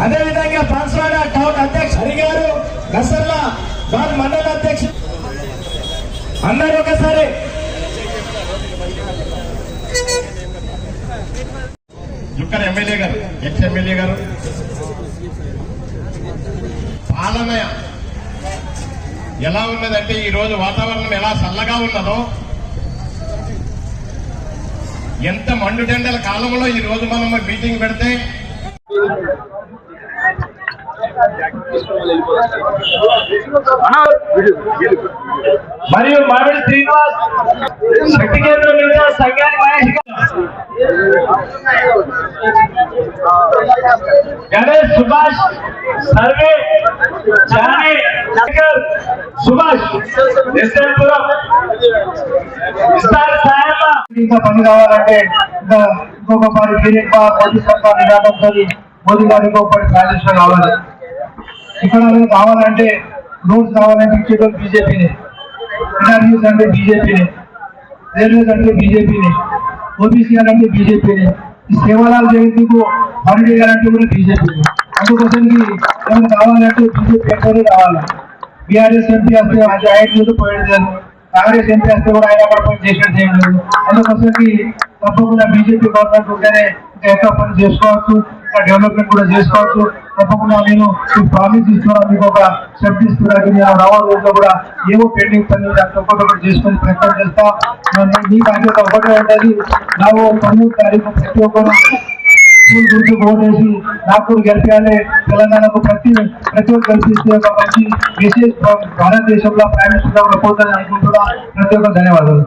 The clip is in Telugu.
అదేవిధంగా పాన్స్వాడ టౌన్ అధ్యక్ష హరిగారు గసర్ల వారి మండల అధ్యక్ష. అందరూ ఒకసారి. ఇక్కడ ఎమ్మెల్యే గారు ఎక్స్ ఎమ్మెల్యే గారు. పాలన ఎలా ఉన్నదంటే ఈరోజు వాతావరణం ఎలా చల్లగా ఉన్నదో ఎంత మండుటెండల కాలంలో ఈ రోజు మనం మీటింగ్ పెడితే మరియు మామిడి శ్రీనివాస్ శక్తి కేంద్రం మీద సంఘాన్ని మహేష్ గారు. గణేష్ సుభాష్ సర్వే జానీ శంకర్ సుభాష్ ఎస్ఎల్పురం ఇస్తారు సాయమ్మ ఇంకా పని కావాలంటే ఇంకా ఇంకొక పని ఫీలింగ్ మోదీ సర్కార్ నినాదంతో మోదీ గారికి ఇంకొక పని ట్రాన్సిషన్ కావాలి ఇక్కడ కావాలంటే రూల్స్ కావాలంటే ఇచ్చేటోళ్ళు బీజేపీని. ఎన్ఆర్యూస్ అంటే బీజేపీని. రైల్వేస్ అంటే బీజేపీని. ఓబీసీ అంటే బీజేపీని. ఈ సేవలాలు జయంతికు పని చేయాలంటే కూడా బీజేపీని. అందుకోసం ఏమైనా కావాలంటే బీజేపీ ఎక్కువనే కావాలి. బీఆర్ఎస్ ఎంపీ వస్తే అది ఆయన మీద పోయేది కాంగ్రెస్ ఎంపీ వస్తే కూడా ఆయన కూడా పని చేసినట్టు ఏం లేదు. అందుకోసరికి తప్పకుండా బీజేపీ గవర్నమెంట్ ఉంటేనే ఇంకా ఎక్కువ పని చేసుకోవచ్చు. ఇంకా డెవలప్మెంట్ కూడా చేసుకోవచ్చు. తప్పకుండా నేను ప్రామిస్ ఇస్తున్నాను. మీకు ఒక సెఫ్టీ ఇస్తున్నాను నేను రావాలి రోజుల్లో కూడా ఏవో పెండింగ్ పని దాంట్లో ఒకటి ఒకటి చేసుకొని ప్రయత్నం చేస్తా. మరి మీ బాధ్యత ఒకటే ఉంటుంది నాకు తొమ్మిది తారీఖు ప్రతి ఒక్కరు స్కూల్ గురించి ఓటేసి నాకు గెలిపాలి తెలంగాణకు ప్రతి ప్రతి ఒక్కరు గెలిపిస్తే ఒక మంచి మెసేజ్ భారతదేశంలో ప్రైమ్ మినిస్టర్ అనుకుంటున్నా. ప్రతి ఒక్కరు ధన్యవాదాలు.